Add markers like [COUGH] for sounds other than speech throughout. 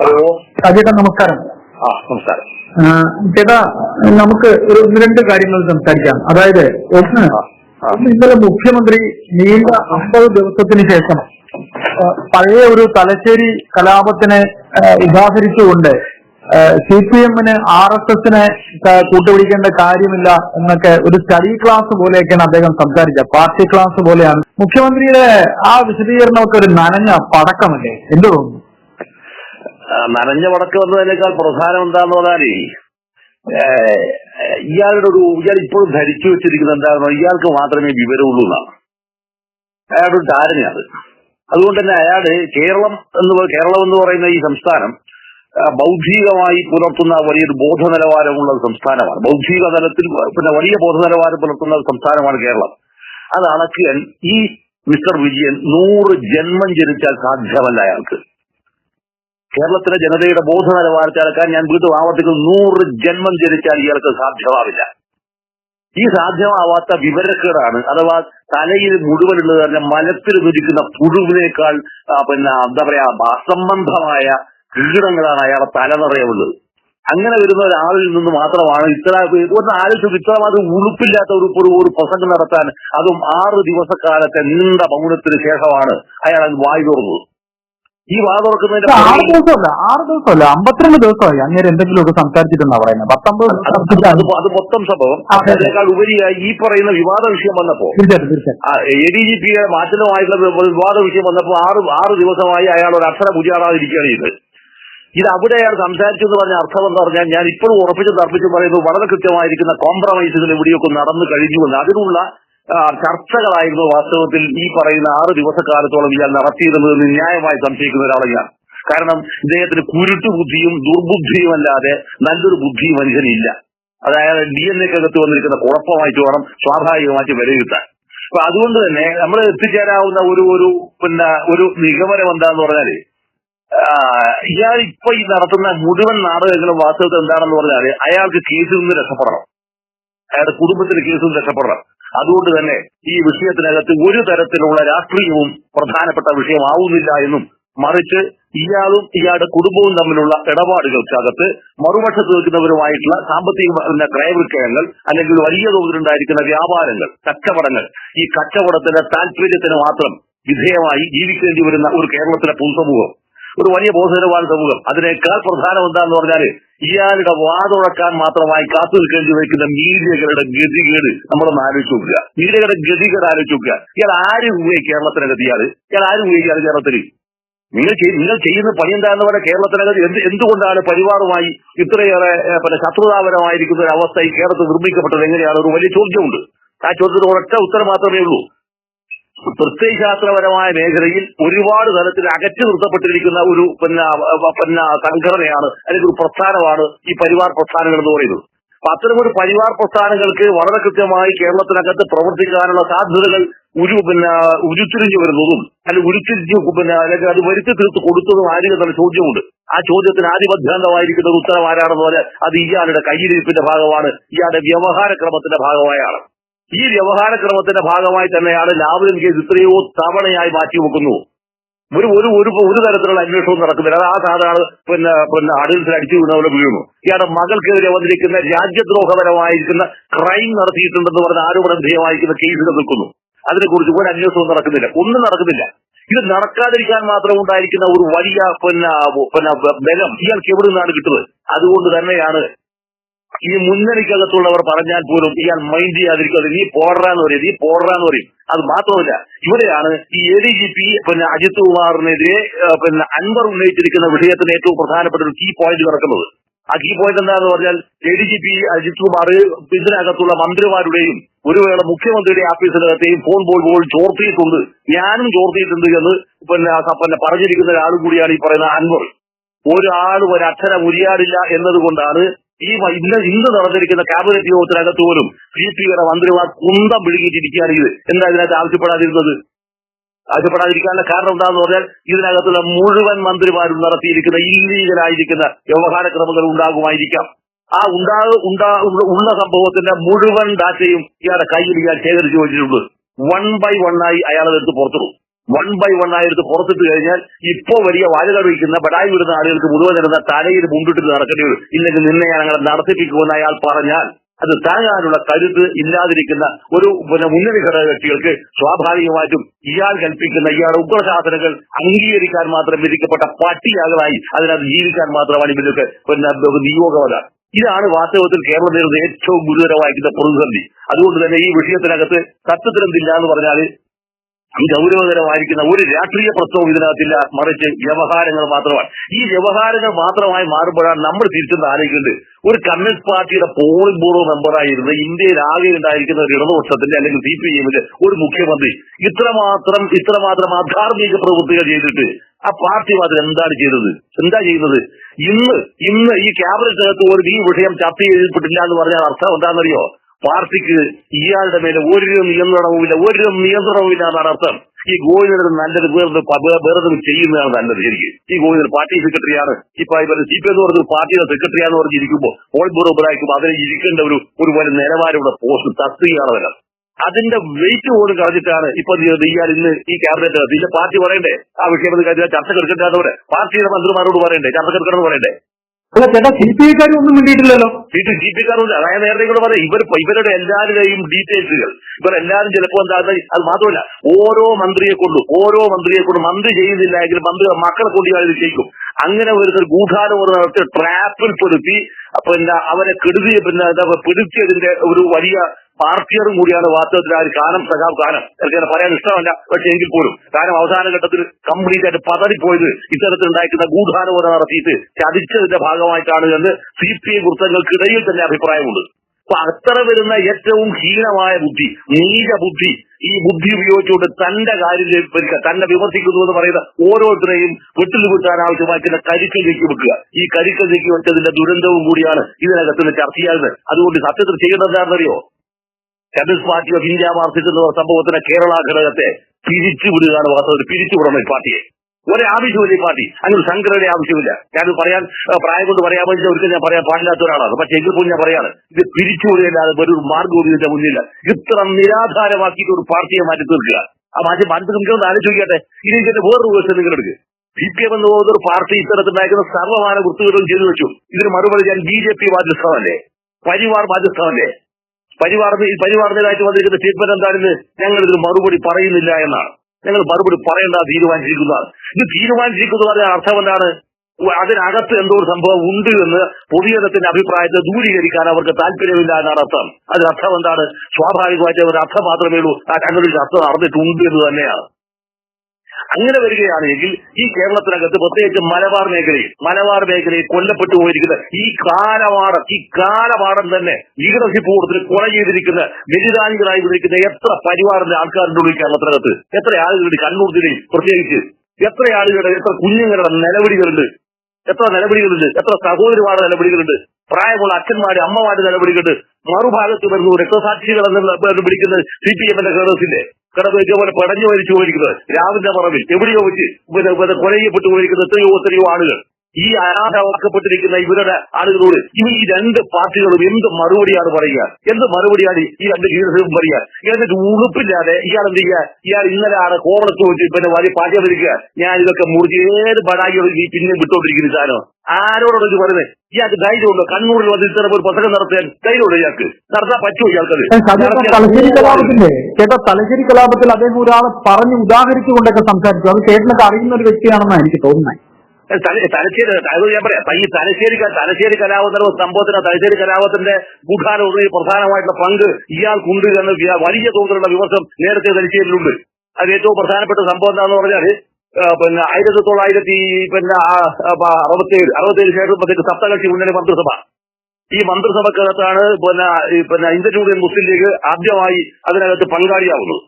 Hello ചേട്ടാ നമസ്കാരം. ആ നമസ്കാരം. ചേട്ടാ നമുക്ക് ഒരു രണ്ട് കാര്യങ്ങൾ സംസാരിക്കാം. അതായത് ഒന്ന് ഇന്നലെ മുഖ്യമന്ത്രി നീണ്ട അമ്പത് ദിവസത്തിന് ശേഷം പഴയ ഒരു തലശ്ശേരി കലാപത്തിനെ ഉദാഹരിച്ചുകൊണ്ട് സി പി എമ്മിന് ആർ എസ് എസിനെ കൂട്ടുപിടിക്കേണ്ട കാര്യമില്ല എന്നൊക്കെ ഒരു സ്റ്റഡി ക്ലാസ് പോലെയൊക്കെയാണ് അദ്ദേഹം സംസാരിച്ചത്. പാർട്ടി ക്ലാസ് പോലെയാണ്. മുഖ്യമന്ത്രിയുടെ ആ വിശദീകരണമൊക്കെ ഒരു നനഞ്ഞ പടക്കമല്ലേ? എന്ത് തോന്നുന്നു? നനഞ്ഞ വടക്ക് വന്നതിനേക്കാൾ പ്രധാനം എന്താന്ന് പറഞ്ഞാലേ ഇയാളുടെ ഒരു ഇയാൾ ഇപ്പോഴും ധരിച്ചു വെച്ചിരിക്കുന്നത് എന്താണെന്നോ ഇയാൾക്ക് മാത്രമേ വിവരമുള്ളൂ എന്നാണ്. അയാളുടെ ധാരണയാണ് അതുകൊണ്ട് തന്നെ അയാൾ കേരളം എന്ന് കേരളം എന്ന് പറയുന്ന ഈ സംസ്ഥാനം ബൗദ്ധികമായി പുലർത്തുന്ന വലിയൊരു ബോധ നിലവാരമുള്ള സംസ്ഥാനമാണ്. ബൗദ്ധിക തലത്തിൽ പിന്നെ വലിയ ബോധ നിലവാരം പുലർത്തുന്ന സംസ്ഥാനമാണ് കേരളം. അത് അളക്കാൻ ഈ മിസ്റ്റർ വിജയൻ നൂറ് ജന്മം ജനിച്ചാൽ സാധ്യമല്ല അയാൾക്ക്. കേരളത്തിലെ ജനതയുടെ ബോധ നിലവാരത്തെ അളക്കാൻ ഞാൻ വീണ്ടും ആവർത്തിക്കുന്നു. നൂറ് ജന്മം ജനിച്ചാൽ ഇയാൾക്ക് സാധ്യമാവില്ല. ഈ സാധ്യമാവാത്ത വിവരക്കേടാണ് അഥവാ തലയിൽ മുഴുവനുള്ളത് തന്നെ മലത്തിൽ ഉദിക്കുന്ന പുഴുവിനേക്കാൾ പിന്നെ എന്താ പറയാ അസംബന്ധമായ കീടങ്ങളാണ് അയാളെ തല നിറയുള്ളത്. അങ്ങനെ വരുന്ന ഒരാളിൽ നിന്ന് മാത്രമാണ് ഇത്ര ഒന്ന് ആലോചിച്ചു ഇത്രമാത്രം ഉളുപ്പില്ലാത്ത ഒരു ഒരു ഒരു പ്രസംഗം നടത്താൻ അതും ആറ് ദിവസക്കാലത്തെ നീണ്ട മൗനത്തിന് ശേഷമാണ് അയാൾ വായി തുറന്നത്. ഈ വാ തുറക്കുന്നതിന്റെ ആറ് ദിവസമല്ല ആറ് ദിവസമല്ല അമ്പത്തിരണ്ട് ദിവസമായി അങ്ങനെ എന്തെങ്കിലും ഒക്കെ സംസാരിച്ചിട്ടുണ്ടെന്നാ പറയുന്നത് പത്തൊമ്പത് അത് അത് മൊത്തം സംഭവം. അതെ. അതിനേക്കാൾ ഉപരിയായി ഈ പറയുന്ന വിവാദ വിഷയം വന്നപ്പോ എ ഡി ജി പിയെ മാറ്റുന്നതുമായിട്ടുള്ള വിവാദ വിഷയം വന്നപ്പോ ആറ് ആറ് ദിവസമായി അയാൾ ഒരു അക്ഷരം പുതിയാടാതിരിക്കുകയാണ് ഇത് ഇത് അവിടെ അയാൾ സംസാരിച്ചു എന്ന് പറഞ്ഞ അർത്ഥം എന്ന് പറഞ്ഞാൽ ഞാൻ ഇപ്പോഴും ഉറപ്പിച്ചും തർപ്പിച്ചും പറയുന്നത് വളരെ കൃത്യമായിരിക്കുന്ന കോംപ്രമൈസുകൾ ഇവിടെയൊക്കെ നടന്നു കഴിഞ്ഞുവെന്ന്. അതിനുള്ള ചർച്ചകളായിരുന്നു വാസ്തവത്തിൽ ഈ പറയുന്ന ആറ് ദിവസക്കാലത്തോളം ഇയാൾ നടത്തിയിരുന്നതെന്ന് ന്യായമായി സംശയിക്കുന്ന ഒരാളെ ഞാൻ. കാരണം ഇദ്ദേഹത്തിന് കുരുട്ടു ബുദ്ധിയും ദുർബുദ്ധിയും അല്ലാതെ നല്ലൊരു ബുദ്ധി മനുഷ്യനില്ല. അതായത് ഡി എൻ എക്കകത്ത് വന്നിരിക്കുന്ന കുഴപ്പമായിട്ട് വേണം സ്വാഭാവികമായിട്ട് വിലയിരുത്താൻ. അപ്പൊ അതുകൊണ്ട് തന്നെ നമ്മൾ എത്തിച്ചേരാവുന്ന ഒരു ഒരു പിന്നെ ഒരു നിഗമനം എന്താന്ന് പറഞ്ഞാൽ ഇയാൾ ഇപ്പൊ ഈ നടത്തുന്ന മുഴുവൻ നാടകങ്ങളും വാസ്തവത്തിൽ എന്താണെന്ന് പറഞ്ഞാൽ അയാൾക്ക് കേസിൽ നിന്ന് രക്ഷപ്പെടണം. അയാളുടെ കുടുംബത്തിന് കേസിൽ നിന്ന് രക്ഷപ്പെടണം. അതുകൊണ്ട് തന്നെ ഈ വിഷയത്തിനകത്ത് ഒരു തരത്തിലുള്ള രാഷ്ട്രീയവും പ്രധാനപ്പെട്ട വിഷയമാവുന്നില്ല എന്നും മറിച്ച് ഇയാളും ഇയാളുടെ കുടുംബവും തമ്മിലുള്ള ഇടപാടുകൾക്കകത്ത് മറുപക്ഷത്ത് നിൽക്കുന്നവരുമായിട്ടുള്ള സാമ്പത്തിക ക്രയവിക്രയങ്ങൾ അല്ലെങ്കിൽ വലിയ തോതിലുണ്ടായിരിക്കുന്ന വ്യാപാരങ്ങൾ കച്ചവടങ്ങൾ ഈ കച്ചവടത്തിന്റെ താല്പര്യത്തിന് മാത്രം വിധേയമായി ജീവിക്കേണ്ടി വരുന്ന ഒരു കേരളത്തിലെ പൊതുസമൂഹം ഒരു വലിയ ബോധനിലവാര സമൂഹം. അതിനേക്കാൾ പ്രധാനം എന്താന്ന് പറഞ്ഞാൽ ഇയാളുടെ വാതുറക്കാൻ മാത്രമായി കാത്തു നിൽക്കേണ്ടി വയ്ക്കുന്ന മീഡിയകളുടെ ഗതികേട് നമ്മളൊന്ന് ആലോചിച്ച് നോക്കുക. മീഡിയകളുടെ ഗതികേട് ആലോചിച്ച് നോക്കുക. ഇയാൾ ആരും ഉപയോഗിക്കും കേരളത്തിനകത്ത് ഇയാൾ ഇയാൾ ആരും ഉപയോഗിക്കാതെ കേരളത്തിൽ നിങ്ങൾ നിങ്ങൾ ചെയ്യുന്ന പണി എന്താണെന്ന് പറഞ്ഞാൽ കേരളത്തിനകത്ത് എന്ത് എന്തുകൊണ്ടാണ് പരിവാറുമായി ഇത്രയേറെ പിന്നെ ശത്രുതാപരമായിരിക്കുന്ന ഒരു അവസ്ഥ ഈ കേരളത്തിൽ നിർമ്മിക്കപ്പെട്ടത് എങ്ങനെയാണ്? ഒരു വലിയ ചോദ്യമുണ്ട്. ആ ചോദ്യത്തിന് ഒരൊറ്റ ഉത്തരം മാത്രമേ ഉള്ളൂ. പ്രത്യയശാസ്ത്രപരമായ മേഖലയിൽ ഒരുപാട് തരത്തിൽ അകറ്റി നിർത്തപ്പെട്ടിരിക്കുന്ന ഒരു പിന്നെ പിന്നെ സംഘടനയാണ് അല്ലെങ്കിൽ ഒരു പ്രസ്ഥാനമാണ് ഈ പരിവാർ പ്രസ്ഥാനങ്ങൾ എന്ന് പറയുന്നത്. അപ്പൊ അത്തരമൊരു പരിവാർ പ്രസ്ഥാനങ്ങൾക്ക് വളരെ കൃത്യമായി കേരളത്തിനകത്ത് പ്രവർത്തിക്കാനുള്ള സാധ്യതകൾ ഒരു പിന്നെ ഉരുത്തിരിഞ്ഞു വരുന്നതും അല്ലെങ്കിൽ ഉരുത്തിരിഞ്ഞു പിന്നെ അല്ലെങ്കിൽ അത് വരുത്തി തീർത്ത് കൊടുത്തതും ആരും എന്നുള്ള ചോദ്യമുണ്ട്. ആ ചോദ്യത്തിന് ആധിപത്യാന്തമായിരിക്കുന്ന ഉത്തരം ആരാണെന്ന് പറഞ്ഞാൽ അത് ഇയാളുടെ കയ്യിലിരിപ്പിന്റെ ഭാഗമാണ് ഇയാളുടെ വ്യവഹാര ക്രമത്തിന്റെ ഭാഗമായാണ്. ഈ വ്യവഹാര ക്രമത്തിന്റെ ഭാഗമായി തന്നെയാണ് ലാവ്ലിൻ കേസ് ഇത്രയോ തവണയായി മാറ്റി വെക്കുന്നു ഒരു ഒരു ഒരു ഒരു തരത്തിലുള്ള അന്വേഷണവും നടക്കുന്നില്ല. അത് ആ സാധാരണ പിന്നെ പിന്നെ അടിൽസിൽ അടിച്ചു വീണവിടെ വീഴുന്നു ഇയാളുടെ മകൾക്കെതിരെ വന്നിരിക്കുന്ന രാജ്യദ്രോഹപരമായിരിക്കുന്ന ക്രൈം നടത്തിയിട്ടുണ്ടെന്ന് പറഞ്ഞ ആരോപണം വിധേയമായിരിക്കുന്ന കേസുകൾ നിൽക്കുന്നു. അതിനെക്കുറിച്ച് ഒരു അന്വേഷണവും നടക്കുന്നില്ല. ഒന്നും നടക്കുന്നില്ല. ഇത് നടക്കാതിരിക്കാൻ മാത്രം ഉണ്ടായിരിക്കുന്ന ഒരു വലിയ പിന്നെ പിന്നെ ബലം ഇയാൾക്ക് എവിടെ നിന്നാണ് കിട്ടുന്നത്? അതുകൊണ്ട് തന്നെയാണ് ഈ മുന്നണിക്കകത്തുള്ളവർ പറഞ്ഞാൽ പോലും ഇയാൾ മൈൻഡ് ചെയ്യാതിരിക്കും. നീ പോടാന്ന് പറയും നീ പോടാന്ന് പറയും. അത് മാത്രമല്ല ഇവിടെയാണ് ഈ എ ഡി ജി പി പിന്നെ അജിത് കുമാറിനെതിരെ പിന്നെ അൻവർ ഉന്നയിച്ചിരിക്കുന്ന വിഷയത്തിന് ഏറ്റവും പ്രധാനപ്പെട്ട ഒരു കീ പോയിന്റ് കിടക്കുന്നത് ആ കീ പോയിന്റ് എന്താന്ന് പറഞ്ഞാൽ A D G P Ajith Kumar ഇതിനകത്തുള്ള മന്ത്രിമാരുടെയും ഒരു വേള മുഖ്യമന്ത്രിയുടെ ആഫീസിനകത്തെയും ഫോൺ ബോൾ ബോൾ ചോർത്തിയിട്ടുണ്ട്. ഞാനും ചോർത്തിയിട്ടുണ്ട് എന്ന് പിന്നെ പിന്നെ പറഞ്ഞിരിക്കുന്ന ഒരാളും കൂടിയാണ് ഈ പറയുന്ന അൻവർ. ഒരാളും ഒരു അക്ഷരം ഉരിയാടില്ല എന്നതുകൊണ്ടാണ് ഈ ഇന്ന് ഇന്ന് നടന്നിരിക്കുന്ന കാബിനറ്റ് യോഗത്തിനകത്ത് പോലും സി പി വരെ മന്ത്രിമാർ കുന്തം പിടുങ്ങിയിട്ടിരിക്കുകയാണ് ഇത് എന്താ ഇതിനകത്ത് ആവശ്യപ്പെടാതിരുന്നത്? ആവശ്യപ്പെടാതിരിക്കാനുള്ള കാരണം എന്താന്ന് പറഞ്ഞാൽ ഇതിനകത്തുള്ള മുഴുവൻ മന്ത്രിമാരും നടത്തിയിരിക്കുന്ന ഇല്ലീഗലായിരിക്കുന്ന വ്യവഹാര ക്രമങ്ങൾ ഉണ്ടാകുമായിരിക്കാം. ആ ഉണ്ടാ ഉള്ള സംഭവത്തിന്റെ മുഴുവൻ ഡാറ്റയും ഇയാളുടെ കയ്യിൽ ഇയാൾ ശേഖരിച്ചു വെച്ചിട്ടുണ്ട്. വൺ ബൈ വൺ ആയി അയാളെ എടുത്ത് പുറത്തിടും. വൺ ബൈ വൺ ആയിട്ട് പുറത്തിട്ട് കഴിഞ്ഞാൽ ഇപ്പോ വലിയ വാലുകൾ വയ്ക്കുന്ന ബടായി വിടുന്ന ആളുകൾക്ക് മുഴുവൻ ഇരുന്ന തലയിൽ മുണ്ടിട്ട് നടക്കേണ്ടി വരും. ഇല്ലെങ്കിൽ നിന്നെ ഞങ്ങൾ നടത്തിപ്പിക്കുമെന്ന് അയാൾ പറഞ്ഞാൽ അത് താങ്ങാനുള്ള കരുത്ത് ഇല്ലാതിരിക്കുന്ന ഒരു പിന്നെ മുന്നണി ഘടക കക്ഷികൾക്ക് സ്വാഭാവികമായിട്ടും ഇയാൾ കൽപ്പിക്കുന്ന ഇയാൾ ഉഗ്രശാസനങ്ങൾ അംഗീകരിക്കാൻ മാത്രം വിധിക്കപ്പെട്ട പട്ടിയാകളായി അതിനകത്ത് ജീവിക്കാൻ മാത്രമാണ് ഇവരൊക്കെ പിന്നെ നിയോഗമത ഇതാണ് വാസ്തവത്തിൽ കേരളം നേരിടുന്ന ഏറ്റവും ഗുരുതരമായിരിക്കുന്ന പ്രതിസന്ധി. അതുകൊണ്ട് തന്നെ ഈ വിഷയത്തിനകത്ത് സത്യത്തിലെന്തില്ല എന്ന് പറഞ്ഞാൽ ഗൗരവകരമായിരിക്കുന്ന ഒരു രാഷ്ട്രീയ പ്രശ്നവും ഇതിനകത്തില്ല. മറിച്ച് വ്യവഹാരങ്ങൾ മാത്രമാണ്. ഈ വ്യവഹാരങ്ങൾ മാത്രമായി മാറുമ്പോഴാണ് നമ്മൾ തിരിച്ചെന്ന് ആലോചിക്കുന്നത് ഒരു കമ്മ്യൂണിസ്റ്റ് പാർട്ടിയുടെ പോളിംഗ് ബ്യൂറോ മെമ്പറായിരുന്ന ഇന്ത്യയിൽ ആകെ ഉണ്ടായിരിക്കുന്ന ഒരു ഇടതുപക്ഷത്തിന്റെ അല്ലെങ്കിൽ സി പി എമ്മിന്റെ ഒരു മുഖ്യമന്ത്രി ഇത്രമാത്രം ഇത്രമാത്രം ആധാർമിക പ്രവൃത്തികൾ ചെയ്തിട്ട് ആ പാർട്ടി മാത്രം എന്താണ് ചെയ്തത്? എന്താ ചെയ്യുന്നത്? ഇന്ന് ഇന്ന് ഈ ക്യാബിനറ്റിനകത്ത് ഒരു ഈ വിഷയം ചർച്ച ചെയ്യപ്പെട്ടില്ല എന്ന് പറഞ്ഞാൽ അർത്ഥം എന്താണെന്നറിയോ? പാർട്ടിക്ക് ഇയാളുടെ മേലെ ഒരു നിയന്ത്രണവുമില്ല ഒരു നിയന്ത്രണവുമില്ല എന്നാണ് അർത്ഥം. ഈ ഗോവിന്ദൻ നല്ലത് വേറെ വേറെ ചെയ്യുന്നതാണ് നല്ലത് ശരിക്കും. ഈ ഗോവിന്ദൻ പാർട്ടി സെക്രട്ടറിയാണ്. ഇപ്പൊ ഇവരുടെ സി പി എന്ന് പറഞ്ഞ പാർട്ടിയുടെ സെക്രട്ടറിയാന്ന് പറഞ്ഞിരിക്കുമ്പോൾ ഓൾ ബ്യൂറോ ബ്രാക്കും അതിന് ഇരിക്കേണ്ട ഒരു ഒരു വലിയ നിലവാരമുള്ള പോസ്റ്റ് തസ്തികയാണ് വരാം അതിന്റെ വെയിറ്റ് പോലും കളഞ്ഞിട്ടാണ് ഇപ്പൊ ഇയാൾ ഇന്ന് ഈ ക്യാബിനറ്റ് ഇന്ന് പാർട്ടി പറയണ്ടേ? ആ വിഷയം ചർച്ച കിടക്കേണ്ടതോടെ പാർട്ടിയുടെ മന്ത്രിമാരോട് പറയണ്ടേ? ചർച്ച എടുക്കണമെന്ന് പറയണ്ടേ? അല്ല ചേട്ടാ സി പി ഐക്കാരും ഒന്നും വേണ്ടിയിട്ടില്ലല്ലോ വീട്ടിൽ ജി പി കാറുണ്ട് അതായത് നേരത്തെ കൂടെ പറയാം ഇവർ ഇവരുടെ എല്ലാവരുടെയും ഡീറ്റെയിൽസുകൾ ഇവർ എല്ലാവരും ചിലപ്പോൾ എന്താ അത് മാത്രമല്ല ഓരോ മന്ത്രിയെ കൊണ്ടും ഓരോ മന്ത്രിയെ കൊണ്ടും മന്ത്രി ചെയ്യുന്നില്ല എങ്കിൽ മന്ത്രി മക്കളെ കൊണ്ട് അത് ചെയ്യിക്കും. അങ്ങനെ വരുന്ന ഗൂഢാലോചന നടത്തി ട്രാപ്പിൽ പെടുത്തി പിന്നെ അവരെ കെടുതി പിന്നെ എന്താ പിടിച്ചതിന്റെ ഒരു വലിയ പാർട്ടിയറും കൂടിയാണ് വാസ്തവത്തിൽ ആ ഒരു കാനം സഖാബ് കാനം എനിക്ക് പറയാൻ ഇഷ്ടമല്ല. പക്ഷേ എങ്കിൽ പോലും കാരണം അവസാന ഘട്ടത്തിൽ കംപ്ലീറ്റ് ആയിട്ട് പതറിപ്പോയത് ഇത്തരത്തിൽ ഉണ്ടായിരിക്കുന്ന ഗൂഢാലോചന നടത്തിയിട്ട് ചതിച്ചതിന്റെ ഭാഗമായിട്ടാണ് എന്ന് സി പി ഐ വൃത്തങ്ങൾക്കിടയിൽ തന്നെ അഭിപ്രായമുണ്ട്. അപ്പൊ അത്ര വരുന്ന ഏറ്റവും ഹീനമായ ബുദ്ധി നീച ബുദ്ധി ഈ ബുദ്ധി ഉപയോഗിച്ചുകൊണ്ട് തന്റെ കാര്യം തന്നെ വിമർശിക്കുന്നു എന്ന് പറയുന്ന ഓരോരുത്തരെയും വെട്ടിൽ വിട്ടാൻ ആവശ്യമായിട്ടുള്ള കരിക്കൽ നീക്കി വെക്കുക. ഈ കരിക്കൽ നീക്കി വെച്ചതിന്റെ ദുരന്തവും കൂടിയാണ് ഇതിനകത്ത് ചർച്ച അതുകൊണ്ട് സത്യത്തിൽ ചെയ്യുന്നത് കമ്മ്യൂണിസ്റ്റ് പാർട്ടി ഓഫ് ഇന്ത്യ എന്ന സംഭവത്തിന് കേരള ഘടകത്തെ പിരിച്ചുവിടുകയാണ് വാസ്തവത്തിൽ പിരിച്ചുവിടണം ഈ പാർട്ടിയെ. ഒരേ ആവശ്യമില്ല ഈ പാർട്ടി. അങ്ങനെ സംഘടന ആവശ്യമില്ല ഞാനത് പറയാൻ പ്രായം കൊണ്ട് പറയാൻ വേണ്ടി ഒരിക്കലും ഞാൻ പറയാൻ പാടില്ലാത്ത ഒരാളാണ്. പക്ഷെ എങ്കിൽ പോലും ഞാൻ പറയാണ് ഇത് പിരിച്ചുവിടുകയല്ലാതെ ഒരു മാർഗവും ഇതിന്റെ മുന്നില്ല ഇത്ര നിരാധാരമാക്കിയിട്ട് ഒരു പാർട്ടിയെ മാറ്റി തീർക്കുക. ആ മാറ്റി മാറ്റി തീർക്കുന്നത് ആലോചിക്കട്ടെ. ഇനി ഇതിന്റെ വേറൊരു വേഴ്സ് നിങ്ങൾ എടുക്കുക ബി പി എം എന്ന് പോകുന്ന ഒരു പാർട്ടി ഇത്തരത്തിലുണ്ടാക്കുന്ന സർവമാന വൃത്തികളും ചെയ്തു വെച്ചു. ഇതിന് മറുപടി ഞാൻ ബി ജെ പി ബാധ്യസ്ഥമല്ലേ പരിവാർ ബാധ്യസ്ഥമല്ലേ പരിവാർ പരിവാർന്നതായിട്ട് വന്നിരിക്കുന്ന സ്റ്റേറ്റ്മെന്റ് എന്താണെന്ന് ഞങ്ങൾ ഇതിന് മറുപടി പറയുന്നില്ല എന്നാണ്. ഞങ്ങൾ മറുപടി പറയേണ്ട തീരുമാനിച്ചിരിക്കുന്നതാണ്. ഇത് തീരുമാനിച്ചിരിക്കുന്നത് പറഞ്ഞ അർത്ഥം എന്താണ്? അതിനകത്ത് എന്തോ ഒരു സംഭവം ഉണ്ട് എന്ന് പൊതുജനത്തിന്റെ അഭിപ്രായത്തെ ദൂരീകരിക്കാൻ അവർക്ക് താല്പര്യമില്ല എന്നാണ് അർത്ഥം. അതിനർത്ഥം എന്താണ്? സ്വാഭാവികമായിട്ട് ഒരു അർത്ഥം മാത്രമേ ഉള്ളൂ. ആ തങ്ങളിൽ അർത്ഥം നടന്നിട്ടുണ്ട് എന്ന് തന്നെയാണ്. അങ്ങനെ വരികയാണെങ്കിൽ ഈ കേരളത്തിനകത്ത് പ്രത്യേകിച്ച് മലബാർ മേഖലയിൽ മലബാർ മേഖലയിൽ കൊല്ലപ്പെട്ടു പോയിരിക്കുന്ന ഈ കാലവാടം ഈ കാലവാടം തന്നെ ലീഡർഷിപ്പ് കൂടുതൽ കൊല ചെയ്തിരിക്കുന്ന ബലിദാനികളായി വിളിക്കുന്ന എത്ര പരിവാറിന്റെ ആൾക്കാരുടെ കേരളത്തിനകത്ത്? എത്ര ആളുകളുടെ കണ്ണൂർ ജില്ലയിൽ പ്രത്യേകിച്ച്? എത്ര ആളുകളുടെ എത്ര കുഞ്ഞുങ്ങളുടെ നിലവിളികളുണ്ട്? എത്ര നിലവിളികളുണ്ട്? എത്ര സഹോദരിമാരുടെ നിലവിളികളുണ്ട്? പ്രായമുള്ള അച്ഛന്മാര് അമ്മമാരുടെ നിലവിളികളുണ്ട്? മറുഭാഗത്ത് വരുന്നു രക്തസാക്ഷികൾ എന്ന് വിളിക്കുന്നത് സി പി എമ്മിന്റെ കേരളത്തിന്റെ കിടന്ന് ഇതേപോലെ പടഞ്ഞു മരിച്ചു പോയിരിക്കുന്നത് രാവിന്റെ പറമ്പിൽ. എവിടെയോ വെച്ച് കൊലയിൽപ്പെട്ടു പോയിരിക്കുന്ന എത്രയോ എത്രയോ ആളുകൾ. ഈ അനാഥമാക്കപ്പെട്ടിരിക്കുന്ന ഇവരുടെ ആളുകളോട് ഇവ ഈ രണ്ട് പാർട്ടികളും എന്ത് മറുപടിയാണ് പറയുക? എന്ത് മറുപടിയാണ് ഈ രണ്ട് ലീഡർഷിപ്പും പറയുക? എന്നിട്ട് ഉറപ്പില്ലാതെ ഇയാൾ എന്ത് ചെയ്യുക? ഇയാൾ ഇന്നലെ ആണ് കോൺഗ്രസ് വെച്ച് പിന്നെ വലിയ പാർട്ടി വരിക ഞാൻ ഇതൊക്കെ മുറിച്ച് ഏത് ബടായികളും ഈ പിന്നെ വിട്ടുകൊണ്ടിരിക്കുന്ന സാധനം ആരോടോ ഇത് പറയുന്നത്? ഇയാൾക്ക് ധൈര്യമുണ്ടോ കണ്ണൂരിൽ വന്ന് ഇത്തരം ഒരു പുസ്തകം നടത്താൻ ധൈര്യമുണ്ടോ ഇയാൾക്ക്? നടത്താൻ പറ്റുമോ ഇയാൾക്കത്? തലശ്ശേരി ചേട്ടാ തലശ്ശേരി കലാപത്തിൽ അദ്ദേഹം ഒരാളെ പറഞ്ഞ് ഉദാഹരിച്ചുകൊണ്ടൊക്കെ സംസാരിച്ചു. അത് ചേട്ടനൊക്കെ അറിയുന്ന ഒരു വ്യക്തിയാണെന്നാണ് എനിക്ക് തോന്നുന്നത്. തലശ്ശേരി അത് ഞാൻ പറയാം. ഈ തലശ്ശേരി തലശ്ശേരി കലാപത്തിന്റെ സംഭവത്തിന് തലശ്ശേരി കലാപത്തിന്റെ ഒരു പ്രധാനമായിട്ടുള്ള പങ്ക് ഇയാൾക്കുണ്ട് എന്ന് വലിയ തോതിലുള്ള വിമർശനം നേരത്തെ തലശ്ശേരിയിലുണ്ട്. അത് ഏറ്റവും പ്രധാനപ്പെട്ട സംഭവം എന്താണെന്ന് പറഞ്ഞാൽ ആ, പിന്നെ ആയിരത്തി തൊള്ളായിരത്തി പിന്നെ അറുപത്തേഴ് അറുപത്തേഴ് ശേഷം സപ്തകക്ഷി മുന്നണി മന്ത്രിസഭ. ഈ മന്ത്രിസഭക്കകത്താണ് പിന്നെ പിന്നെ ഇന്ത്യൻ യൂണിയൻ മുസ്ലിം ലീഗ് ആദ്യമായി അതിനകത്ത് പങ്കാളിയാവുന്നത്.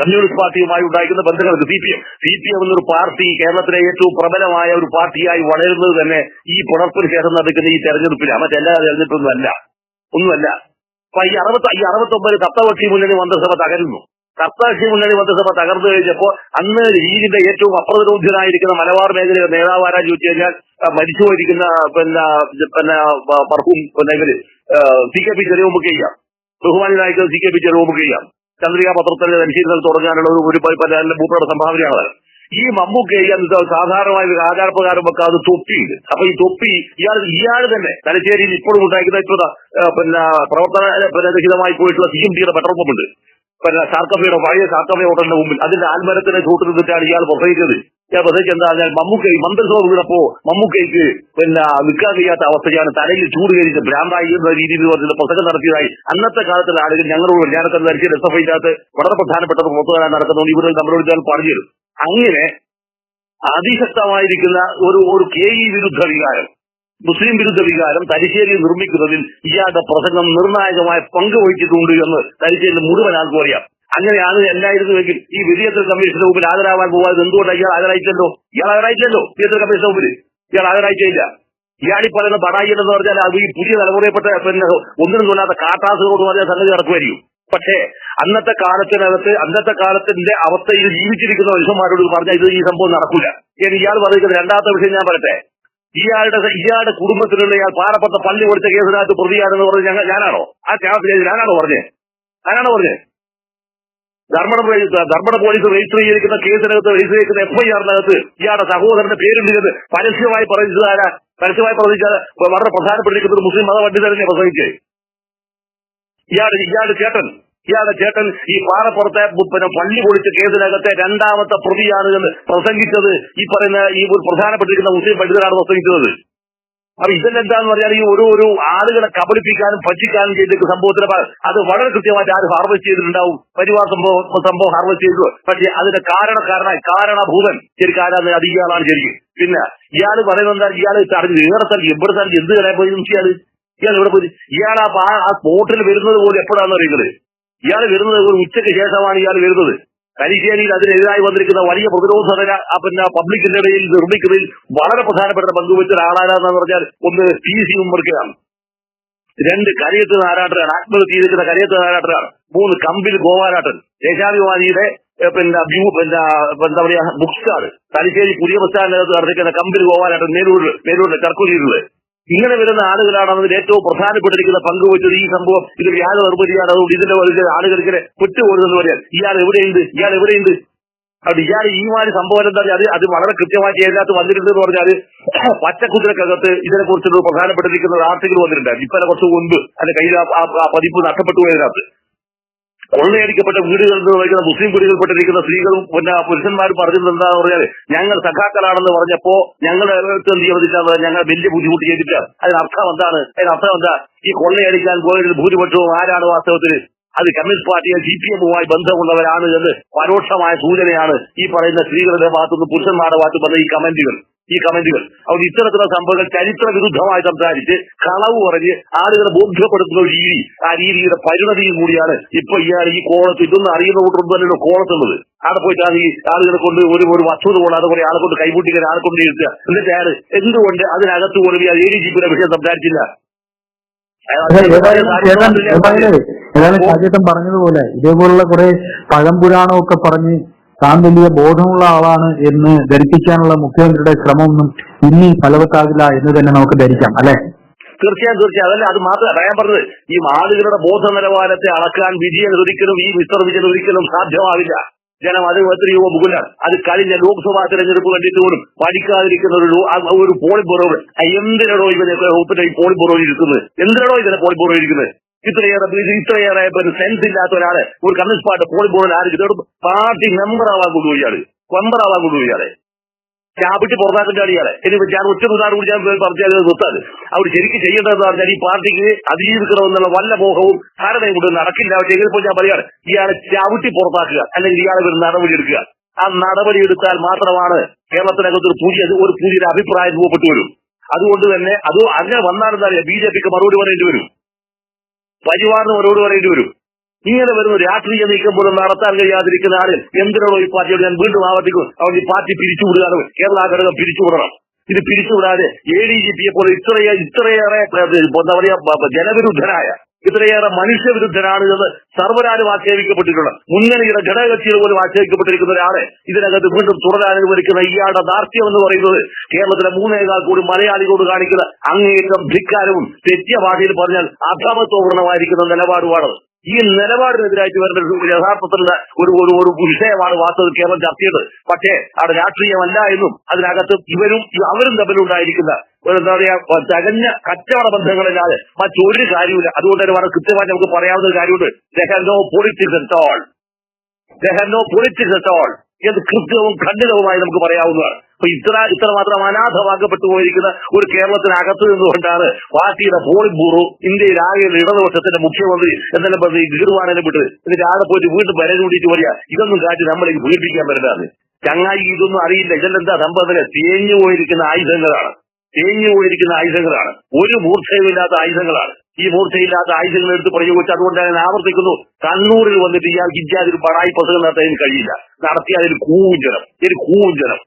കമ്മ്യൂണിസ്റ്റ് പാർട്ടിയുമായി ഉണ്ടായിരിക്കുന്ന ബന്ധങ്ങൾക്ക് C P M. C P M എന്നൊരു പാർട്ടി കേരളത്തിലെ ഏറ്റവും പ്രബലമായ ഒരു പാർട്ടിയായി വളരുന്നത് തന്നെ ഈ പുണർപ്പിന് ശേഷം നടക്കുന്ന ഈ തെരഞ്ഞെടുപ്പിലാണ്. മറ്റെല്ലാ തെരഞ്ഞെടുപ്പൊന്നും അല്ല ഒന്നുമല്ല. അപ്പൊ ഈ അറുപത്തി ഈ അറുപത്തി ഒമ്പത് സപ്തകക്ഷി മുന്നണി മന്ത്രിസഭ തകരുന്നു. കർത്താക്ഷി മുന്നണി മന്ത്രിസഭ തകർന്നു കഴിഞ്ഞപ്പോൾ അന്ന് ലീഗിന്റെ ഏറ്റവും അപ്രതിരോധ്യനായിരിക്കുന്ന മലബാർ മേഖലയിലെ നേതാവ് ആരാ ചോദിച്ചു കഴിഞ്ഞാൽ മരിച്ചുപോയിരിക്കുന്ന പിന്നെ പിന്നെ മർഹൂം പിന്നെ ഇവർ സി കെ പി ചെറിയ ചെയ്യാം. നായിക്കുന്ന സി കെ പി ചെറിയ ചന്ദ്രിക പത്രത്തിൽ പരിശീലനം തുടങ്ങാനുള്ള ഒരു മൂപ്പരുടെ സംഭാവനയാണ്. ഈ മമ്മൂക്ക സാധാരണമായ ആചാരപ്രകാരം വെക്കാതെ തൊപ്പിയുണ്ട് അപ്പൊ ഈ തൊപ്പി ഇയാൾ ഇയാൾ തന്നെ തലശ്ശേരിയിൽ ഇപ്പോഴും ഉണ്ടാക്കുന്ന ആ, പിന്നെ പ്രവർത്തന പോയിട്ടുള്ള സി എം ടിയുടെ പെട്രോൾ പമ്പുണ്ട് പിന്നെ ഷാർക്കഫയുടെ പഴയ ഷാർക്കഫ ഹോട്ടലിന്റെ മുമ്പിൽ. അതിന്റെ ആൽമരത്തിനെ നിന്നിട്ടാണ് ഇയാൾ പ്രസംഗിച്ചത്. പ്രസംഗിച്ചത് എന്താ പറഞ്ഞാൽ മമ്മൂക്കൈ മന്ത്രിസഭ വീണപ്പോ മമ്മൂക്കൈക്ക് പിന്നെ നിൽക്കാൻ കഴിയാത്ത അവസ്ഥയാണ് തലയിൽ ചൂട് കരിച്ച് ഭ്രാന്തായി എന്ന രീതിയിൽ പറഞ്ഞ പ്രസംഗം നടത്തിയതായി അന്നത്തെ കാലത്തുള്ള ആളുകൾ ഞങ്ങളോട് ഞാനൊക്കെ ധരിച്ച എസ് എഫ് ഐക്കകത്ത് വളരെ പ്രധാനപ്പെട്ട ഒരു പുറത്തു വരാൻ നടക്കുന്നതുകൊണ്ട് ഇവർ നമ്മളോട് ഞാൻ പറഞ്ഞു തരും. അങ്ങനെ അതിശക്തമായിരിക്കുന്ന ഒരു ഒരു കെ ഇ വിരുദ്ധ വികാരം മുസ്ലിം വിരുദ്ധ വികാരം തലശ്ശേരിയിൽ നിർമ്മിക്കുന്നതിൽ ഇയാളുടെ പ്രസംഗം നിർണായകമായ പങ്ക് വഹിച്ചിട്ടുണ്ട് എന്ന് തലശ്ശേരി മുഴുവൻ ആൾക്കും അറിയാം. അങ്ങനെയാണ് എല്ലായിരുന്നുവെങ്കിൽ ഈ വിദ്യാർത്ഥി കമ്മീഷന്റെ മുമ്പിൽ ഹാജരാവാൻ പോകാതെ എന്തുകൊണ്ട് ഇയാൾ ഹാജരായിട്ടല്ലോ ഇയാൾ ഹാജരായിട്ടല്ലോ വിധിയത്തിൽ കമ്മീഷന്റെ മുമ്പിൽ. ഇയാൾ ഹാജരായിട്ടില്ല. ഇയാൾ പറയുന്ന ബടായി എന്ന് പറഞ്ഞാൽ അത് ഈ പുതിയ തലമുറയപ്പെട്ട പിന്നെ ഒന്നിനും തോന്നാത്ത കാട്ടാസുകളോട് പറഞ്ഞ സംഗതി നടക്കുമായിരിക്കും. പക്ഷേ അന്നത്തെ കാലത്തിനകത്ത് അന്നത്തെ കാലത്തിന്റെ അവസ്ഥയിൽ ജീവിച്ചിരിക്കുന്ന മനുഷ്യന്മാരോട് പറഞ്ഞാൽ ഇത് ഈ സംഭവം നടക്കില്ല ഇനി ഇയാൾ പറയുന്നത് രണ്ടാമത്തെ വിഷയം ഞാൻ പറയട്ടെ. ഇയാളുടെ ഇയാളുടെ കുടുംബത്തിലുള്ള ഇയാൾ പാറപ്പെട്ട പള്ളി കൊടുത്ത കേസിനകത്ത് പ്രതിയാണെന്ന് പറഞ്ഞ് ഞങ്ങൾ ഞാനാണോ? ആ ത്യാഗത്തിൽ ഞാനാണോ പറഞ്ഞേ? ഞാനാണോ പറഞ്ഞേ? ധർമ്മട ധർമ്മട പോലീസ് രജിസ്റ്റർ ചെയ്തിരിക്കുന്ന കേസിനകത്ത് രജിസ്റ്റർ ചെയ്തിരിക്കുന്ന എഫ്ഐആറിനകത്ത് ഇയാളുടെ സഹോദരന്റെ പേരുണ്ടിരുന്നത് പരസ്യമായി പറഞ്ഞത് ആരാ പരസ്യമായി പ്രവചിച്ചാൽ വളരെ പ്രധാനപ്പെട്ടിരിക്കുന്ന ഒരു മുസ്ലിം മതപണ്ഡിതരനെ പ്രസംഗിച്ച്. ഇയാളുടെ ഇയാളുടെ ചേട്ടൻ ഇയാളുടെ ചേട്ടൻ ഈ പാറപ്പുറത്തെ പിന്നെ പള്ളി പൊളിച്ച കേസിനകത്തെ രണ്ടാമത്തെ പ്രതിയാണ് പ്രസംഗിച്ചത് ഈ പറയുന്ന ഈ ഒരു പ്രധാനപ്പെട്ടിരിക്കുന്ന മുസ്ലിം പണ്ഡിതരാണ് പ്രസംഗിച്ചത്. അപ്പൊ ഇതെന്താന്ന് പറഞ്ഞാൽ ഈ ഒരു ഒരു ആളുകളെ കബളിപ്പിക്കാനും പറ്റിക്കാനും ചെയ്ത സംഭവത്തിന് അത് വളരെ കൃത്യമായിട്ട് ആര് ഹാർവസ്റ്റ് ചെയ്തിട്ടുണ്ടാവും. പരിവാർ സംഭവം സംഭവം ഹാർവസ്റ്റ് ചെയ്തു. പക്ഷെ അതിന്റെ കാരണക്കാരനായി കാരണഭൂതൻ ശരിക്കും ആരാന്ന് അത് ഇയാളാണ് ശരിക്കും. പിന്നെ ഇയാൾ പറയുന്നത് എന്താ? ഇയാൾ അറിഞ്ഞു വേറെ സ്ഥലം എവിടെ സ്ഥലം എന്ത് കടയിൽ പോയി ഇയാൾ? ഇയാൾ ഇവിടെ പോയി? ഇയാൾ ആ സ്പോട്ടിൽ വരുന്നത് പോലും എപ്പോഴാണെന്ന് അറിയുന്നത്? ഇയാൾ വരുന്നത് ഒരു ഉച്ചയ്ക്ക് ശേഷമാണ് ഇയാൾ വരുന്നത്. തലശ്ശേരിയിൽ അതിനെതിരായി വന്നിരിക്കുന്ന വലിയ പ്രതിരോധ പിന്നെ പബ്ലിക്കിന്റെ ഇടയിൽ നിർമ്മിക്കുന്നതിൽ വളരെ പ്രധാനപ്പെട്ട പങ്കുവച്ച ഒരാളാരാന്ന് പറഞ്ഞാൽ ഒന്ന് പി സി മുമ്പർക്കാണ് രണ്ട് കരയത്ത് നാരാട്ടനാണ്. ആത്മഹത്യ ചെയ്തിരിക്കുന്ന കരയത്ത് നാരാട്ടനാണ്. മൂന്ന് കമ്പിൽ ഗോവാലാട്ടൻ ദേശാഭിമാനിയുടെ പിന്നെ വ്യൂ പിന്നെ എന്താ പറയാ ബുക്സ്റ്റാണ് സ്റ്റാൾ തലശ്ശേരി പുതിയ ബസ് നടത്തിക്കുന്ന കമ്പിൽ ഗോവാലാട്ടൻ മേലൂരിൽ മേലൂരിലെ ചർക്കുരിയിലുള്ളത് ഇങ്ങനെ വരുന്ന ആളുകളാണ് അതിൽ ഏറ്റവും പ്രധാനപ്പെട്ടിരിക്കുന്ന പങ്ക് വെച്ചത് ഈ സംഭവം ഇത് വ്യാജ നിർമ്മിതിയാണ്. അതുകൊണ്ട് ഇതിന്റെ വലിയ ആളുകൾക്ക് വിട്ടുകൊടുത്തെന്ന് പറയാൻ ഇയാൾ എവിടെയുണ്ട്? ഇയാൾ എവിടെയുണ്ട്? അത് ഇയാൾ ഈ മാതിരി സംഭവം എന്താ അത് അത് വളരെ കൃത്യമായിട്ട് ഏതിനകത്ത് വന്നിട്ടുണ്ട് എന്ന് പറഞ്ഞാൽ [CLEARS THROAT] പച്ചക്കുതിരക്കകത്ത് ഇതിനെ കുറിച്ചൊരു പ്രധാനപ്പെട്ടിരിക്കുന്ന ആർട്ടിക്കൽ വന്നിട്ടുണ്ടായിരുന്നു. ഇപ്പൊ കുറച്ച് മുൻപ് അതിന്റെ കയ്യിൽ ആ പതിപ്പ് നഷ്ടപ്പെട്ടു പോയതിനകത്ത്. കൊള്ളയടിക്കപ്പെട്ട വീടുകളിൽ നിന്ന് വഹിക്കുന്ന മുസ്ലിം വീടുകളിൽപ്പെട്ടിരിക്കുന്ന സ്ത്രീകളും പിന്നെ പുരുഷന്മാരും പറഞ്ഞത് എന്താണെന്ന് പറഞ്ഞാൽ ഞങ്ങൾ സഖാക്കളാണെന്ന് പറഞ്ഞപ്പോ ഞങ്ങൾ എന്ത് ചെയ്തില്ല ഞങ്ങൾ വലിയ ബുദ്ധിമുട്ട് ചെയ്തില്ല അതിനർത്ഥം എന്താണ്? അതിനർത്ഥം എന്താ? ഈ കൊള്ളയടിക്കാൻ പോയതിൽ ഭൂരിപക്ഷവും ആരാണ് വാസ്തവത്തിൽ അത് കമ്മ്യൂണിസ്റ്റ് പാർട്ടിയെ സി പി എമ്മുമായി ബന്ധമുള്ളവരാണ് എന്ന് പരോക്ഷമായ സൂചനയാണ് ഈ പറയുന്ന സ്ത്രീകളുടെ ഭാഗത്തുനിന്ന് പുരുഷന്മാരുടെ ഭാഗത്ത് പറഞ്ഞ ഈ കമന്റുകൾ. ഈ കമന്റുകൾ. അവർ ഇത്തരത്തിലുള്ള സംഭവങ്ങൾ ചരിത്ര വിരുദ്ധമായി സംസാരിച്ച് കളവ് പറഞ്ഞ് ആളുകളെ ബോധ്യപ്പെടുത്തുന്ന ഒരു രീതി ആ രീതിയുടെ പരിണതിയും കൂടിയാണ് ഇപ്പൊ ഇയാൾ ഈ കോളത്ത് ഇതൊന്നും അറിയുന്ന കൂട്ടൊന്നുമല്ലല്ലോ കോളത്തുള്ളത്. അവിടെ പോയിട്ടാണ് ഈ ആളുകളെ കൊണ്ട് ഒരു ഒരു വസ്തുത കൊള്ളാതെ കുറെ ആളെ കൊണ്ട് കൈമുട്ടിക്കാൻ ആളെ കൊണ്ട് ഇരുത്തുക. എന്നിട്ട് അയാൾ എന്തുകൊണ്ട് അതിനകത്ത് പോലും ഈ എ ഡി ജി പിയുടെ വിഷയം സംസാരിച്ചില്ല? ഏതായാലും ഷാജിയേട്ടൻ പറഞ്ഞതുപോലെ ഇതേപോലുള്ള കുറെ പഴംപുരാണമൊക്കെ പറഞ്ഞ് താൻ വലിയ ബോധമുള്ള ആളാണ് എന്ന് ധരിപ്പിക്കാനുള്ള മുഖ്യമന്ത്രിയുടെ ശ്രമമൊന്നും ഇനി ഫലവത്താകില്ല എന്ന് തന്നെ നമുക്ക് ധരിക്കാം അല്ലെ? തീർച്ചയായും തീർച്ചയായും. അതല്ല അത് മാത്രമല്ല ഞാൻ പറഞ്ഞത്. ഈ ആളുകളുടെ ബോധ നിലവാരത്തെ അളക്കാൻ വിജയൻ ഒരിക്കലും ഈ മിസ്റ്റർ വിജയൻ ഒരിക്കലും സാധ്യമാവില്ല. ജനം അത് എത്രയോ മുകുലാണ് അത് കഴിഞ്ഞ ലോക്സഭാ തെരഞ്ഞെടുപ്പ് കണ്ടിട്ട് പോലും പഠിക്കാതിരിക്കുന്ന ഒരു ഒരു പോളിംഗ് ബ്യൂറോ എന്തിനാണോ ഇവരെ ഈ പോളിംഗ് ഇരിക്കുന്നത്? എന്തിനാണോ ഇതിനെ പോളിംഗ് ബ്യൂറോയിൽ ഇരിക്കുന്നത്? ഇത്രയേറെ ഇത് ഇത്രയേറെ ഒരു സെൻസ് ഇല്ലാത്ത ഒരാൾ ഒരു കമ്മ്യൂണിസ്റ്റ് പാർട്ടി പോളി ബ്യൂറോയിൽ ആരും ഇതോട് പാർട്ടി മെമ്പർ ആവാൻ കൊണ്ടു ഇയാൾ. മെമ്പർ ആവാൻ കൊണ്ടു ഇയാളെ. ചാപ്പിട്ട് പുറത്താക്കേണ്ട ഇയാളെ. ഇനി ഞാൻ ഒറ്റ ഉദാഹരണം കൂടി ഞാൻ പറഞ്ഞാൽ നിർത്താൻ അവർ ശരിക്കും ചെയ്യേണ്ടതെന്ന് പറഞ്ഞാൽ ഈ പാർട്ടിക്ക് അതിജീവിക്കണമെന്നുള്ള വല്ല മോഹവും ധാരണയും കൊണ്ട് നടക്കില്ല. പക്ഷേ ഇപ്പോൾ ഞാൻ പറയാണ് ഇയാളെ ചവിട്ടി പുറത്താക്കുക. അല്ലെങ്കിൽ ഇയാളെ ഒരു നടപടി എടുക്കുക. ആ നടപടി എടുത്താൽ മാത്രമാണ് കേരളത്തിനകത്ത് ഒരു പുതിയ ഒരു പുതിയൊരു അഭിപ്രായം രൂപപ്പെട്ടു വരും. അതുകൊണ്ട് തന്നെ അത് അങ്ങനെ വന്നാലെന്താ ബി ജെ പിക്ക് മറുപടി പറയേണ്ടി വരും. പരിവാറിന് അവരോട് പറയേണ്ടി വരും. ഇങ്ങനെ വരുന്ന രാഷ്ട്രീയ നീക്കം പോലും നടത്താൻ കഴിയാതിരിക്കുന്ന ആളിൽ എന്തിനാണോ ഈ പാർട്ടിയോട് ഞാൻ വീണ്ടും ആവർത്തിക്കും? അവർ ഈ പാർട്ടി പിരിച്ചുവിടുകയാണ്. കേരള ഘടകം പിരിച്ചുവിടണം. ഇത് പിരിച്ചുവിടാതെ എ ഡി ജി പിയെ പോലെ ഇത്രയേറെ ഇത്രയേറെ എന്താ പറയാ ജനവിരുദ്ധരായ ഇത്രയേറെ മനുഷ്യവിരുദ്ധനാണ് എന്ന് സർവരാരും ആക്ഷേപിക്കപ്പെട്ടിട്ടുള്ള മുന്നണിയുടെ ഘടകകക്ഷികൾ പോലും ആക്ഷേപിക്കപ്പെട്ടിരിക്കുന്ന ഒരാളെ ഇതിനകത്ത് വീണ്ടും തുടരാൻ അനുവദിക്കുന്ന ഇയാളുടെ ദാർഢ്യം എന്ന് പറയുന്നത് കേരളത്തിലെ മൂന്നേകാൽ കൂടി മലയാളികളോട് കാണിക്കുന്ന അങ്ങേയറ്റം ധിക്കാരവും തെറ്റിയ ഭാഷയിൽ പറഞ്ഞാൽ അധമത്വപൂർണമായിരിക്കുന്ന നിലപാടുമാണ് ഈ നിലപാടിനെതിരായിട്ട് വരുന്ന ഒരു യഥാർത്ഥത്തിലുള്ള ഒരു ഒരു ഒരു വിഷയമാണ് വാസ്തവത്തിൽ കേരളം ചർച്ച ചെയ്തത് പക്ഷേ അവിടെ രാഷ്ട്രീയമല്ല എന്നും അതിനകത്ത് ഇവരും അവരും തമ്മിലുണ്ടായിരിക്കുന്ന എന്താ പറയാ തകഞ്ഞ കച്ചവട ബന്ധങ്ങളില്ലാതെ മറ്റൊരു കാര്യമില്ല അതുകൊണ്ട് തന്നെ വളരെ കൃത്യമായി നമുക്ക് പറയാവുന്ന ഒരു കാര്യമുണ്ട്. They have no politics at all they have no politics at all ഇത് കൃത്യവും ഖണ്ഡിതവുമായി നമുക്ക് പറയാവുന്നതാണ്. അപ്പൊ ഇത്ര ഇത്ര മാത്രം അനാഥമാക്കപ്പെട്ടു പോയിരിക്കുന്ന ഒരു കേരളത്തിനകത്ത് നിന്നുകൊണ്ടാണ് പാർട്ടിയുടെ പോളിറ്റ് ബ്യൂറോ ഇന്ത്യയിലാകെ ഇടതുപക്ഷത്തിന്റെ മുഖ്യമന്ത്രി എന്നെല്ലാം പറഞ്ഞ് ഗീർവാണനെ വിട്ട് എന്നിട്ട് ആടെ പോയിട്ട് വീണ്ടും വരെ കൂടിയിട്ട് പറയാ ഇതൊന്നും കാട്ടി നമ്മളെ പീഡിപ്പിക്കാൻ പറ്റാതെ ചങ്ങായി ഇതൊന്നും അറിയില്ല. ഇതെന്താ സംഭവത്തിന് തേഞ്ഞു പോയിരിക്കുന്ന ആയുധങ്ങളാണ്. തേഞ്ഞു പോയിരിക്കുന്ന ആയുധങ്ങളാണ്. ഒരു മൂർച്ചയുമില്ലാത്ത ആയുധങ്ങളാണ്. ഈ മൂർച്ചയില്ലാത്ത ആയുധങ്ങൾ എടുത്ത് പ്രയോഗിച്ച് അതുകൊണ്ട് ഞാൻ ആവർത്തിക്കുന്നു. കണ്ണൂരിൽ വന്നിട്ട് ഇയാൾക്ക് ഇത്യാദി പടായി പസുകൾ നടത്താൻ കഴിയില്ല. നടത്തിയാൽ ഒരു കൂഞ്ചനം. ഒരു കൂഞ്ചനം.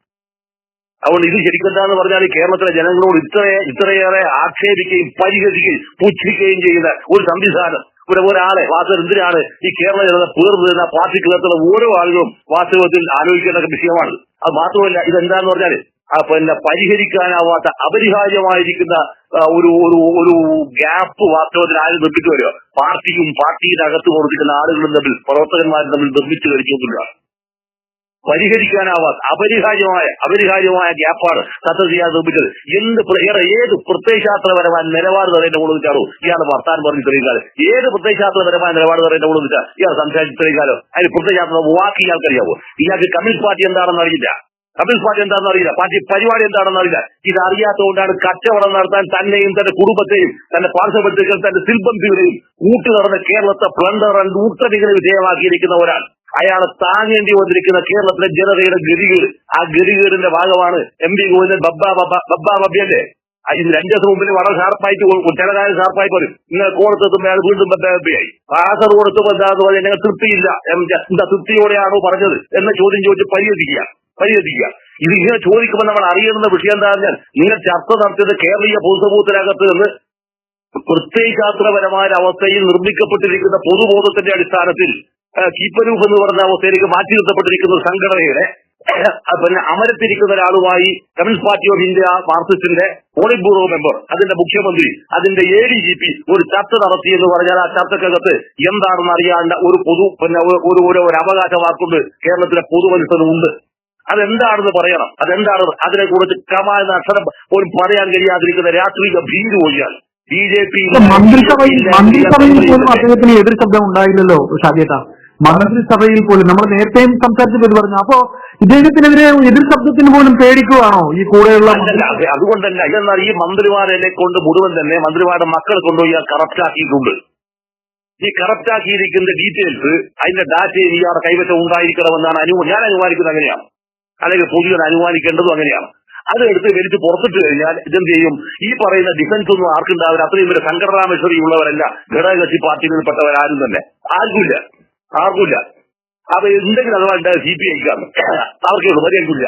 അതുകൊണ്ട് ഇത് ശരിക്കും എന്താന്ന് പറഞ്ഞാൽ കേരളത്തിലെ ജനങ്ങളോട് ഇത്രയെ ഇത്രയേറെ ആക്ഷേപിക്കുകയും പരിഹസിക്കുകയും പുച്ഛിക്കുകയും ചെയ്യുന്ന ഒരു സംവിധാനം. ഇവിടെ ഒരാളെ വാസ്തവം എന്തിനാണ് ഈ കേരള ജനത പേർന്ന് നിന്ന പാർട്ടിക്ക് ചേർത്തുള്ള ഓരോ ആളുകളും വാസ്തവത്തിൽ ആലോചിക്കേണ്ട വിഷയമാണ്. അത് മാത്രമല്ല ഇതെന്താന്ന് പറഞ്ഞാൽ പിന്നെ പരിഹരിക്കാനാവാത്ത അപരിഹാര്യമായിരിക്കുന്ന ഒരു ഒരു ഗ്യാപ്പ് വാസ്തവത്തിൽ ആരും നിർമ്മിച്ചു വരിക പാർട്ടിയും പാർട്ടിയുടെ അകത്ത് കൊടുക്കുന്ന ആളുകളും തമ്മിൽ പ്രവർത്തകന്മാരും തമ്മിൽ നിർമ്മിച്ചു കഴിച്ചുകൊണ്ടില്ല പരിഹരിക്കാനാവാത്ത അപരിഹാര്യമായ അപരിഹാര്യമായ ഗ്യാപ്പാണ് നിർമ്മിച്ചത്. എന്ത് ഏറെ ഏത് പ്രത്യയശാസ്ത്രപരമായ നിലപാട് തരേണ്ട കൂടുതൽ ഇയാൾ വർത്താൻ പറഞ്ഞ് പറഞ്ഞു കാലം ഏത് പ്രത്യയശാസ്ത്രപരമായ നിലപാട് തരേണ്ട വെച്ചാൽ ഇയാൾ സംസാരിച്ച് തെളിയിക്കാലോ? കാലം അതിന് പ്രത്യയശാസ്ത്ര വാക്ക് ഇയാൾക്കറിയാവോ? ഇയാൾക്ക് കമ്മ്യൂണിസ്റ്റ് പാർട്ടി എന്താണെന്ന് അറിയില്ല. കമ്മ്യൂണിസ്റ്റ് പാർട്ടി എന്താണെന്ന് അറിയില്ല. പാർട്ടി പരിപാടി എന്താണെന്ന് അറിയില്ല. ഇത് അറിയാത്തതുകൊണ്ടാണ് കച്ചവടം നടത്താൻ തന്നെയും തന്റെ കുടുംബത്തെയും തന്റെ പാർശ്വബന്ധുക്കൾ തന്റെ ശില്പന്തികളെയും കൂട്ടി നടന്ന കേരളത്തെ പ്ലണ്ടർ ആൻഡ് ഊട്ടടികളെ വിധേയമാക്കിയിരിക്കുന്ന ഒരാൾ. അയാളെ താങ്ങേണ്ടി വന്നിരിക്കുന്ന കേരളത്തിലെ ജനതയുടെ ഗതികേട്. ആ ഗതികേടിന്റെ ഭാഗമാണ് എം പി ഗോവിന്ദൻ ബബ്ബ ബബ്ബ ബബ്ബ ബബ്ബയല്ലേ? ഇത് രണ്ടു ദിവസം മുമ്പിൽ വളരെ ഷാർപ്പായിട്ട് കൊ- ചില കാര്യം ഷാർപ്പായി പറയും നിങ്ങൾ കോടത്തെത്തുമ്പോൾ അയാൾ വീണ്ടും ബന്ധമായി കാസർഗോഡ് എത്തുമ്പോൾ എന്താന്ന് പറഞ്ഞാൽ ഞങ്ങൾ തൃപ്തിയില്ല. എന്താ തൃപ്തിയോടെയാണോ പറഞ്ഞത്? എന്ന ചോദ്യം ചോദിച്ച് പരിഹരിക്കുക. പരിഹരിക്കുക. ഇത് ഇങ്ങനെ ചോദിക്കുമ്പോൾ നമ്മൾ അറിയുന്ന വിഷയം എന്താ പറഞ്ഞാൽ നിങ്ങൾ ചർച്ച നടത്തിയത് കേരളീയ പൊതുസമൂഹത്തിനകത്ത് നിന്ന് പ്രത്യയശാസ്ത്രപരമായ അവസ്ഥയിൽ നിർമ്മിക്കപ്പെട്ടിരിക്കുന്ന പൊതുബോധത്തിന്റെ അടിസ്ഥാനത്തിൽ കീപ്പരൂപ് എന്ന് പറഞ്ഞ അവസ്ഥയിലേക്ക് മാറ്റി നിർത്തപ്പെട്ടിരിക്കുന്ന സംഘടനയുടെ പിന്നെ അമരത്തിരിക്കുന്ന ഒരാളുമായി കമ്മ്യൂണിസ്റ്റ് പാർട്ടി ഓഫ് ഇന്ത്യ മാർക്സിസ്റ്റിന്റെ പോളിറ്റ് ബ്യൂറോ മെമ്പർ അതിന്റെ മുഖ്യമന്ത്രി അതിന്റെ എ ഡി ജി പി ഒരു ചർച്ച നടത്തി എന്ന് പറഞ്ഞാൽ ആ ചർച്ചക്കകത്ത് എന്താണെന്ന് അറിയാണ്ട ഒരു പൊതു പിന്നെ ഒരു ഒരു അവകാശ അവകാശവാക്കുണ്ട് കേരളത്തിലെ പൊതുമനുഷ്യനുണ്ട് അതെന്താണെന്ന് പറയണം. അതെന്താണ്? അതിനെ കുറിച്ച് കമാ എന്ന അക്ഷരം പോലും പറയാൻ കഴിയാതിരിക്കുന്ന രാഷ്ട്രീയ ഭീതി ഒഴിയാൽ ബി ജെ പി മന്ത്രിസഭയിൽ മന്ത്രിസഭയിൽ പോലും അദ്ദേഹത്തിന് എതിർ ശബ്ദം ഉണ്ടായില്ലല്ലോ ഷാജിയേട്ട മന്ത്രിസഭയിൽ പോലും നമ്മൾ നേരത്തെയും സംസാരിച്ചപ്പോൾ ഇത് പറഞ്ഞു അപ്പോ ഇദ്ദേഹത്തിനെതിരെ എതിർ ശബ്ദത്തിന് പോലും പേടിക്കുവാണോ ഈ കൂടെയുള്ള അതുകൊണ്ടല്ല എന്നാൽ ഈ മന്ത്രിമാരെ കൊണ്ട് മുഴുവൻ തന്നെ മന്ത്രിമാരുടെ മക്കളെ കൊണ്ടുപോയി കറപ്റ്റ് ആക്കിയിട്ടുണ്ട്. ഈ കറപ്റ്റ് ആക്കിയിരിക്കുന്ന ഡീറ്റെയിൽസ് അതിന്റെ ഡാറ്റയും ഇയാളുടെ കൈവശം ഉണ്ടായിരിക്കണമെന്നാണ് അനു ഞാൻ അനുമാനിക്കുന്നത് അങ്ങനെയാണ്. അല്ലെങ്കിൽ പൊതുവെ അനുമാനിക്കേണ്ടതും അങ്ങനെയാണ്. അത് എടുത്ത് വലിച്ച് പുറത്തിട്ട് കഴിഞ്ഞാൽ ഇതെന്ത് ചെയ്യും? ഈ പറയുന്ന ഡിഫൻസ് ഒന്നും ആർക്കുണ്ടാവില്ല അത്രയും വലിയ ശങ്കരരാമേശ്വരി ഉള്ളവരല്ല ഘടകകക്ഷി പാർട്ടികളിൽപ്പെട്ടവരാരും തന്നെ. ആർക്കുമില്ല ആർക്കുമില്ല അപ്പൊ എന്തെങ്കിലും അഥവാ ഉണ്ടായ സി പി ഐക്കാണ് അവർക്കേ ഉള്ളൂ മര്യാദക്കില്ല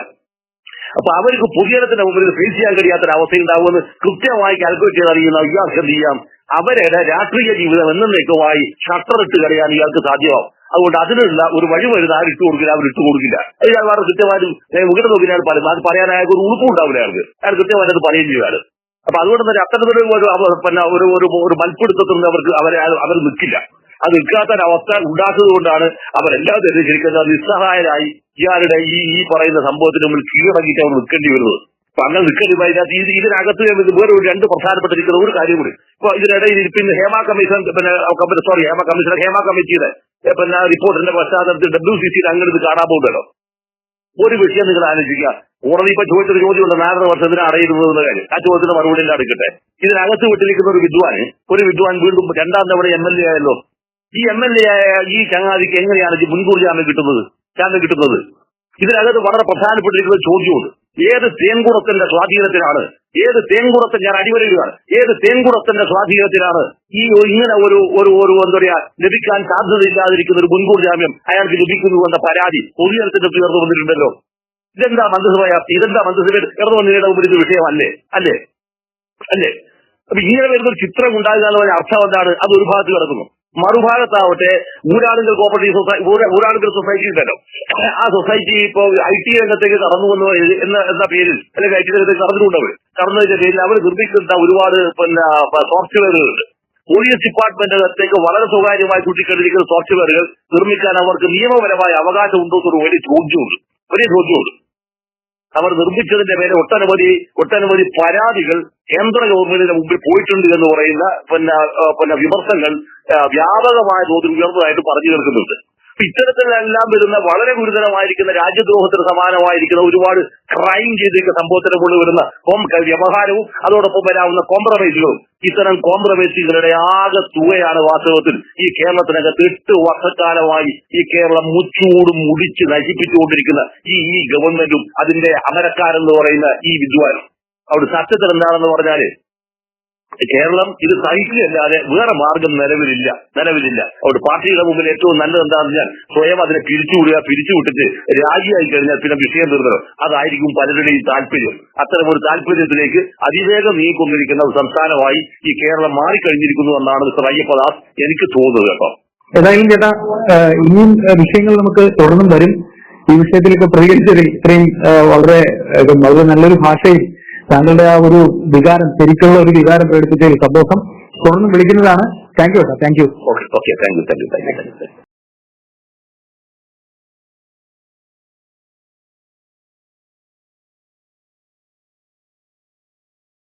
അപ്പൊ അവർക്ക് പൊതുജനത്തിന്റെ മുമ്പിൽ ഫേസ് ചെയ്യാൻ കഴിയാത്ത അവസ്ഥ ഉണ്ടാവുമെന്ന് കൃത്യമായി കാൽക്കുലേറ്റ് ചെയ്ത് അറിയുന്ന ഇയാൾക്ക് എന്ത് ചെയ്യാം? അവരുടെ രാഷ്ട്രീയ ജീവിതം എന്നേക്കുമായി ഷട്ടറിട്ട് കളയാൻ ഇയാൾക്ക് സാധ്യമാവും. അതുകൊണ്ട് അതിനുള്ള ഒരു വഴി വരുന്ന ആരും ഇട്ട് കൊടുക്കില്ല അവർ ഇട്ട് കൊടുക്കില്ല. അത് വേറെ കൃത്യമായിട്ട് മുഖത്ത് നോക്കി പറയും. അത് പറയാൻ അയാൾക്ക് ഒരു ഉറപ്പ് ഉണ്ടാവില്ല അയാൾക്ക് അയാൾ കൃത്യമായിട്ട് അത് പറയുകയും ചെയ്യാറ് അപ്പൊ അതുകൊണ്ട് തന്നെ അത്തരത്തിലൊരു ഒരു പിന്നെ ഒരു ഒരു മൽപ്പിടുത്തത്തിൽ അവർക്ക് അവരെ അവർ നിൽക്കില്ല. അത് നിൽക്കാത്ത ഒരവസ്ഥ ഉണ്ടാക്കുന്നത് കൊണ്ടാണ് അവരെല്ലാം തെരഞ്ഞെടുക്കുന്നത് നിസ്സഹായരായി ഇയാളുടെ ഈ ഈ പറയുന്ന സംഭവത്തിന് മുമ്പിൽ കീഴടങ്ങിയിട്ട് അവർ നിൽക്കേണ്ടി വരുന്നത്. അപ്പൊ അങ്ങനെ നിൽക്കേണ്ടി അതിനകത്ത് ഇത് ഇതിനകത്ത് ഇത് വേറെ ഒരു രണ്ട് പ്രധാനപ്പെട്ടിരിക്കുന്ന ഒരു കാര്യം കൂടി ഇപ്പൊ ഇതിനിടയിൽ പിന്നെ ഹേമ കമ്മീഷൻ പിന്നെ സോറി ഹേമ കമ്മീഷൻ ഹേമ കമ്മിറ്റിയുടെ പിന്നെ റിപ്പോർട്ടിന്റെ പശ്ചാത്തലത്തിൽ ഡബ്ല്യു സി സിയിൽ അങ്ങനെ ഇത് കാണാൻ പോകുന്നല്ലോ ഒരു വിഷയം നിങ്ങൾ ആലോചിക്കുക. കോടതി ഇപ്പൊ ചോദിച്ചൊരു ചോദ്യമുണ്ട് നാലര വർഷത്തിന് അടയിരുന്നത് എന്ന കാര്യം. ആ ചോദ്യത്തിന് മറുപടി എല്ലാം എടുക്കട്ടെ. ഇതിനകത്ത് വിട്ടിരിക്കുന്ന ഒരു വിദ്വാൻ ഒരു വിദ്വാൻ വീണ്ടും രണ്ടാം തവണ എം എൽ എ ആയല്ലോ. ഈ എം എൽ എ ആയ ഈ ചങ്ങാതിക്ക് എങ്ങനെയാണ് മുൻകൂർ ജാമ്യം കിട്ടുന്നത്? ജാമ്യം കിട്ടുന്നത്? ഇതിനകത്ത് വളരെ പ്രധാനപ്പെട്ടിരിക്കുന്ന ചോദ്യമുണ്ട്. ഏത് തേൻകുടത്തിന്റെ സ്വാധീനത്തിലാണ്? ഏത് തേൻകുടത്തിൽ ഞാൻ അടിവരയിടുകയാണ്? ഏത് തേൻകുടത്തിന്റെ സ്വാധീനത്തിലാണ് ഈ ഇങ്ങനെ ഒരു ഒരു ഒരു എന്താ പറയാ ലഭിക്കാൻ സാധ്യതയില്ലാതിരിക്കുന്ന ഒരു മുൻകൂർ ജാമ്യം അയാൾക്ക് ലഭിക്കുന്നു എന്ന പരാതി പൊതുജനത്തിന്റെ ഉയർന്നു വന്നിട്ടുണ്ടല്ലോ. ഇതെന്താ മന്ത്രിസഭ ഇതെന്താ മന്ത്രിസഭയിൽ ഉയർന്നു വന്നതിന്റെ മുമ്പിൽ ഇത് വിഷയമല്ലേ? അല്ലേ? അല്ലേ? അപ്പൊ ഇങ്ങനെ വരുന്ന ഒരു ചിത്രം ഉണ്ടാകുക എന്ന് പറഞ്ഞ അർത്ഥം എന്താണ്? അത് ഒരു ഭാഗത്ത് കിടക്കുന്നു. മറുഭാഗത്താവട്ടെ Uralungal cooperative society Uralungal society ഉണ്ടല്ലോ. ആ സൊസൈറ്റി ഇപ്പോ ഐ ടി രംഗത്തേക്ക് കടന്നു വന്നു എന്ന എന്ന പേരിൽ അല്ലെങ്കിൽ ഐ ടി രംഗത്തേക്ക് കടന്നുകൊണ്ടവർ കടന്നതിന്റെ പേരിൽ അവർ നിർമ്മിക്കുന്ന ഒരുപാട് പിന്നെ സോഫ്റ്റ്വെയറുകളുണ്ട് പോലീസ് ഡിപ്പാർട്ട്മെന്റിനകത്തേക്ക് വളരെ സ്വകാര്യമായി കൂട്ടിക്കെട്ടിരിക്കുന്ന സോഫ്റ്റ്വെയറുകൾ നിർമ്മിക്കാൻ അവർക്ക് നിയമപരമായ അവകാശം ഉണ്ടോ എന്നൊരു വലിയ ചോദ്യമുണ്ട്. വലിയ ചോദ്യമുണ്ട്. അവർ നിർമ്മിച്ചതിന്റെ പേരെ ഒട്ടനവധി ഒട്ടനവധി പരാതികൾ കേന്ദ്ര ഗവൺമെന്റിന്റെ മുമ്പിൽ പോയിട്ടുണ്ട് എന്ന് പറയുന്ന പിന്നെ പിന്നെ വിമർശങ്ങൾ വ്യാപകമായ തോതിൽ ഉയർന്നതായിട്ട് പറഞ്ഞു കേൾക്കുന്നുണ്ട്. ഇത്തരത്തിലെല്ലാം വരുന്ന വളരെ ഗുരുതരമായിരിക്കുന്ന രാജ്യദ്രോഹത്തിന് സമാനമായിരിക്കുന്ന ഒരുപാട് ക്രൈം ചെയ്തിരിക്കുന്ന സംഭവത്തിന് കൊണ്ട് വരുന്ന വ്യവഹാരവും അതോടൊപ്പം വരാവുന്ന കോംപ്രമൈസുകളും ഇത്തരം കോംപ്രമൈസുകളുടെ ആകെ തുകയാണ് വാസ്തവത്തിൽ ഈ കേരളത്തിനകത്ത് എട്ട് വർഷക്കാലമായി ഈ കേരളം മുച്ചൂടും മുടിച്ച് നശിപ്പിച്ചുകൊണ്ടിരിക്കുന്ന ഈ ഈ ഗവൺമെന്റും അതിന്റെ അമരക്കാരെന്ന് പറയുന്ന ഈ വിദ്വാനും. അവിടെ സത്യത്തിൽ എന്താണെന്ന് പറഞ്ഞാൽ കേരളം ഇത് സഹിക്കുകയല്ലാതെ വേറെ മാർഗം നിലവിലില്ല. നിലവിലില്ല. അവിടെ പാർട്ടിയുടെ മുമ്പിൽ ഏറ്റവും നല്ലത് എന്താണെന്ന് വെച്ചാൽ സ്വയം അതിനെ പിരിച്ചുവിടുക പിരിച്ചുവിട്ടിട്ട് രാജിയായി കഴിഞ്ഞാൽ പിന്നെ വിഷയം തീർന്നത് അതായിരിക്കും പലരുടെയും താല്പര്യം. അത്തരം ഒരു താല്പര്യത്തിലേക്ക് അതിവേഗം നീങ്ങിക്കൊണ്ടിരിക്കുന്ന ഒരു സംസ്ഥാനമായി ഈ കേരളം മാറിക്കഴിഞ്ഞിരിക്കുന്നു എന്നാണ് മിസ്റ്റർ അയ്യപ്പദാസ് എനിക്ക് തോന്നുന്നത് കേട്ടോ. ഏതായാലും ചേട്ടാ ഇനിയും വിഷയങ്ങൾ നമുക്ക് തുടർന്നും വരും. ഈ വിഷയത്തിലൊക്കെ പ്രതികരിച്ചത് ഇത്രയും വളരെ വളരെ നല്ലൊരു ഭാഷയിൽ താങ്കളുടെ ആ ഒരു വികാരം ശരിക്കുള്ള ഒരു വികാരം പ്രകടിപ്പിച്ചതിൽ സന്തോഷം. തുടർന്ന് വിളിക്കുന്നതാണ്. Thank you sir. Thank you. Okay okay thank you thank you thank you